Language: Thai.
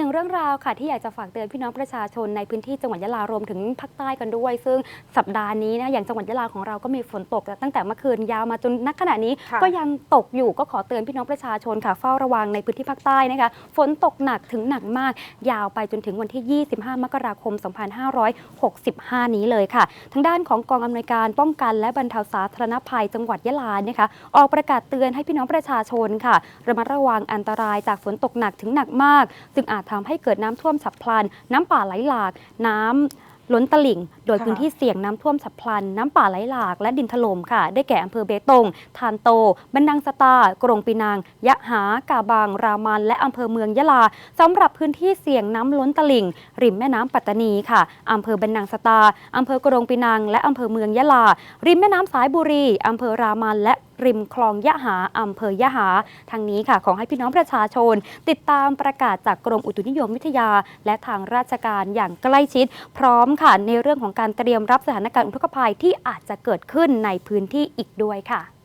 หนึ่งเรื่องราวค่ะที่อยากจะฝากเตือนพี่น้องประชาชนในพื้นที่จังหวัดยะลารวมถึงภาคใต้กันด้วย ซึ่งสัปดาห์นี้นะอย่างจังหวัดยะลาของเราก็มีฝนตกตั้งแต่เมื่อคืนยาวมาจนนักขณะนี้ ก็ยังตกอยู่ก็ขอเตือนพี่น้องประชาชนค่ะเฝ้าระวังในพื้นที่ภาคใต้นะคะฝนตกหนักถึงหนักมาก ยาวไปจนถึงวันที่ 25 มกราคม 2565 นี้เลยค่ะ ทางด้านของกองอำนวยการป้องกันและบรรเทาสาธารณภัยจังหวัดยะลานะคะออกประกาศเตือนให้พี่น้องประชาชนค่ะระมัดระวังอันตรายจากฝนตกหนักถึงหนักมากซึ่งอาจทำให้เกิดน้ำท่วมฉับพลัน น้ำป่าไหลหลาก น้ำล้นตลิ่ง โดยค่ะพื้นที่เสี่ยงน้ำท่วมฉับพลัน น้ำป่าไหลหลาก และดินถล่มค่ะ ได้แก่อำเภอเบตง ทานโต บันดังสตา กรงปีนาง ยะหา กาบาง รามัน และอำเภอเมืองยะลาสำหรับพื้นที่เสี่ยงน้ำล้นตลิ่ง ริมแม่น้ำปัตตานีค่ะอำเภอบันดังสตาอำเภอกรงปีนังและอำเภอเมืองยะลา ริมแม่น้ำสายบุรีอำเภอรามัน และ ริมคลองยะหาอำเภอยะหา ทางนี้ค่ะ ขอให้พี่น้องประชาชน ติดตามประกาศจากกรมอุตุนิยมวิทยา และทางราชการอย่างใกล้ชิด พร้อมค่ะในเรื่องของการเตรียมรับสถานการณ์อุทกภัยที่อาจจะเกิดขึ้นในพื้นที่อีกด้วยค่ะ